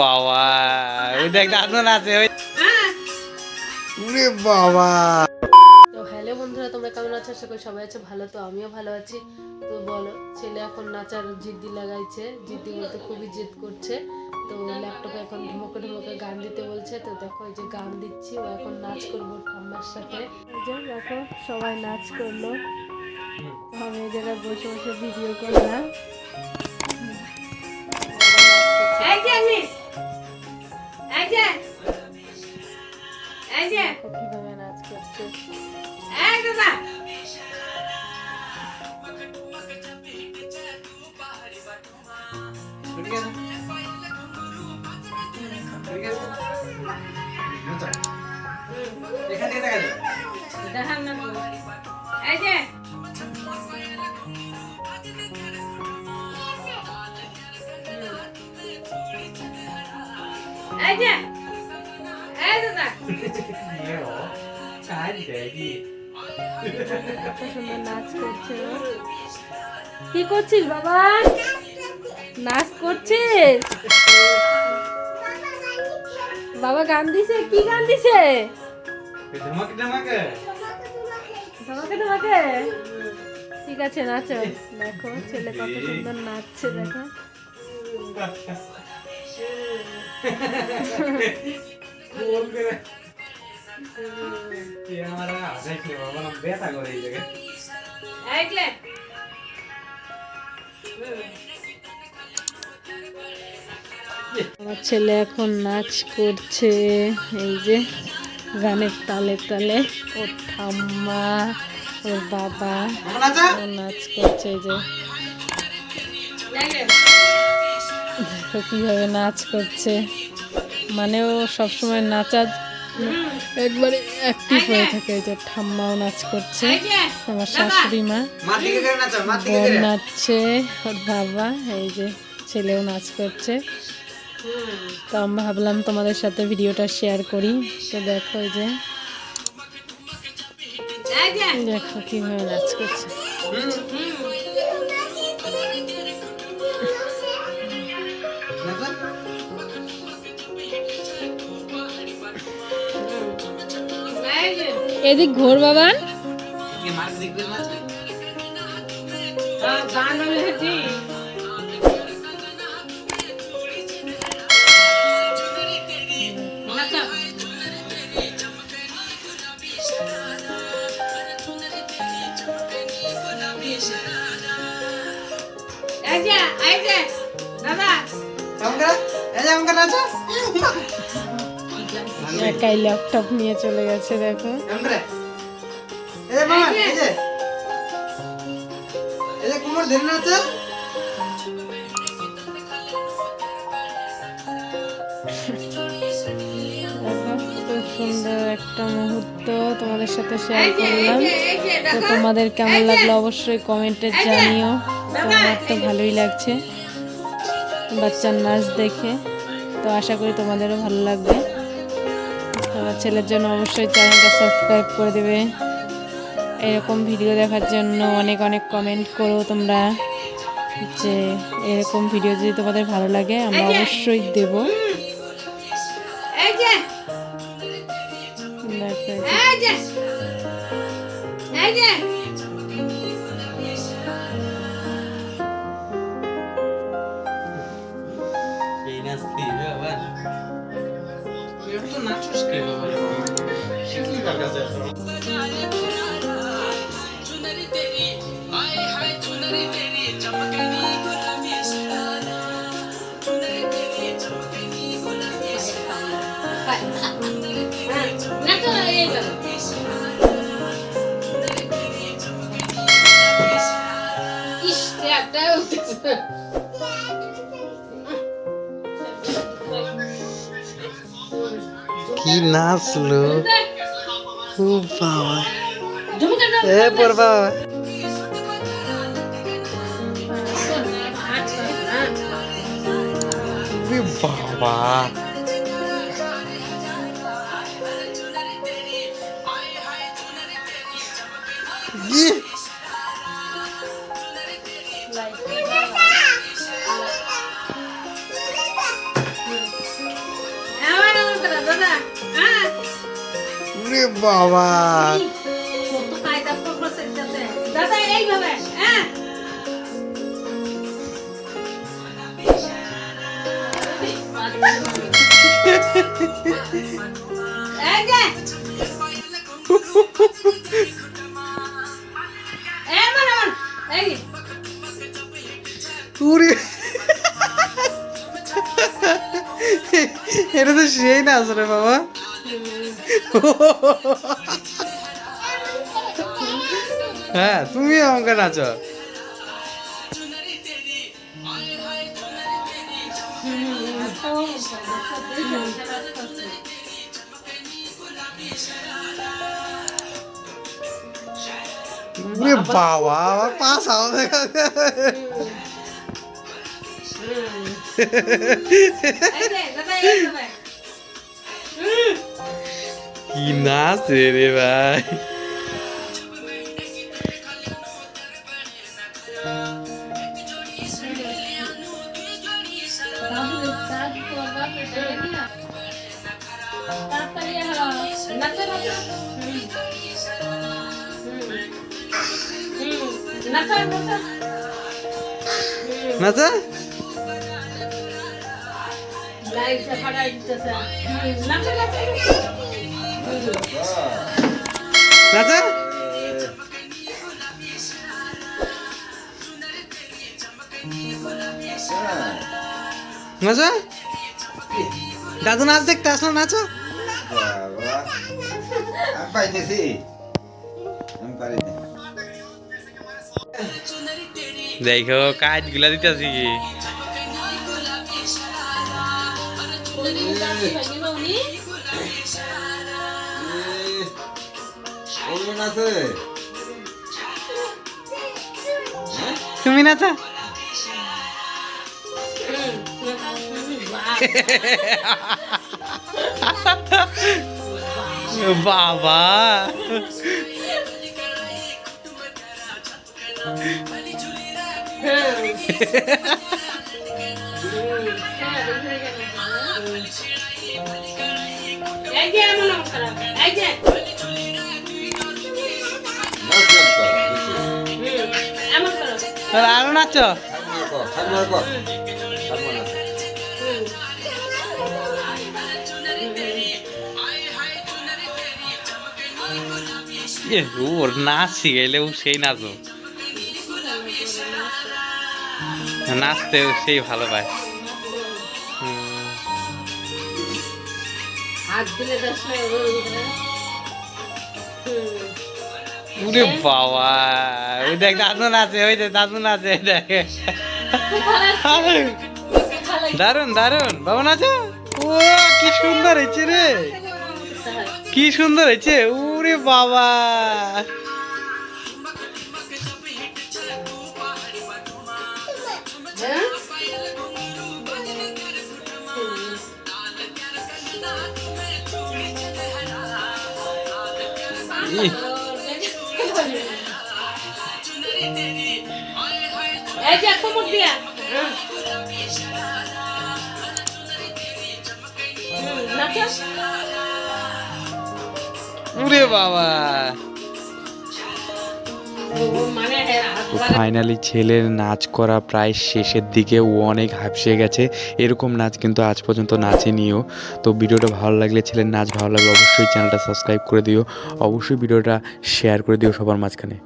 বাবা ওই দেখ দাদন আছে ওই ওরে বাবা। তো হ্যালো বন্ধুরা তোমরা কেমন আছো? আশা করি সবাই আছে ভালো তো আমিও ভালো আছি। তো বলো ছেলে এখন নাচার জিদ্দি লাগাইছে জিদ্দি বলতে খুবই জেদ করছে। তো ল্যাপটপে এখন ঢুমকে ঢুমকে গান দিতে বলছে তো দেখো এই যে গান দিচ্ছি ও এখন নাচ করব ঠাম্মার সাথে। দেখো সবাই নাচ করল। আমি এই জায়গায় বসে বসে ভিডিও করলাম। দেখো কীভাবে নাচ করছে। কত সুন্দর নাচ করছে। কি করছিস বাবা? নাচ করছিস? বাবা গান দিছে? কি গান দিছে? ধমক ধমকে। ঠিক আছে নাচো। দেখো ছেলে কত সুন্দর নাচছে দেখো। কোন আমার ছেলে এখন নাচ করছে, এই যে গানের তালে তালে। ওর ঠাম্মা, ওর বাবা, ও নাচ করছে যে। দেখো কীভাবে নাচ করছে। মানে ও সবসময় নাচা একবারে অ্যাক্টিভ হয়ে থাকে এই যে ঠাম্মাও নাচ করছে আমার শাশুড়ি মা। বোন নাচছে ওর বাবা এই যে ছেলেও নাচ করছে। তো আমি ভাবলাম তোমাদের সাথে ভিডিওটা শেয়ার করি। তো দেখো এই যে দেখো কীভাবে নাচ করছে। এদিক ঘোর বাবা। কি একাই ল্যাপটপ নিয়ে চলে গেছে দেখো। খুব সুন্দর একটা মুহূর্ত তোমাদের সাথে শেয়ার করলাম। তো তোমাদের কেমন লাগল অবশ্যই কমেন্টে জানিও। তো আমার তো ভালোই লাগছে। বাচ্চার নাচ দেখে। তো আশা করি তোমাদেরও ভালো লাগবে। ছেলের জন্য অবশ্যই চ্যানেলটা সাবস্ক্রাইব করে দেবে। এরকম ভিডিও দেখার জন্য অনেক অনেক কমেন্ট করো তোমরা যে এরকম ভিডিও যদি তোমাদের ভালো লাগে আমরা অবশ্যই দেবো। দেখো এই যে। এই নাচতি বাবা তুই তো নাচছিস কে নাচলো। ও বাবা। এ পর বাবা। বাবা। ইয়ে! এই ওরে এটা তো সেই নাচ রে বাবা। হ্যাঁ তুমি আমাকে নাচো ওরে বাবা আমার পা সাও দেখা এই যে দাদা এইভাবে কি নাচ রে ভাই নাচো নাচো নাচো নাচো নাচা লাইটটা ফাটাই দিতেছে। নাচো নাচো নাচা নাচা দাদু নাচ দেখতে আসলো নাচো। দেখো কাজগুলা দিতেছি কি আছে তুমি নাচা? বাবা। এই যে এমন অবস্থা এই যে। আরও নাচো ওর নাচ শিখাইলে ও সেই নাচো নাচতে সেই ভালো পায় হাত দিলে ওরে বাবা ওই দেখ দাদু নাচে ওই দেখ দাদু নাচে ওই দেখ। দারুণ দারুণ বাবা নাচো ও কি সুন্দর হয়েছে রে। কি সুন্দর হয়েছে ওরে বাবা। ইহ, এই যে কোমর দিয়া। নাচো। বাবা। মানে তো ফাইনালি ছেলের নাচ করা প্রায় শেষের দিকে ও অনেক হাঁপসে গেছে। এরকম নাচ কিন্তু আজ পর্যন্ত নাচেনিও। তো ভিডিওটা ভালো লাগলে ছেলের নাচ ভালো লাগলে অবশ্যই চ্যানেলটা সাবস্ক্রাইব করে দিও। অবশ্যই ভিডিওটা শেয়ার করে দিও সবার মাঝখানে।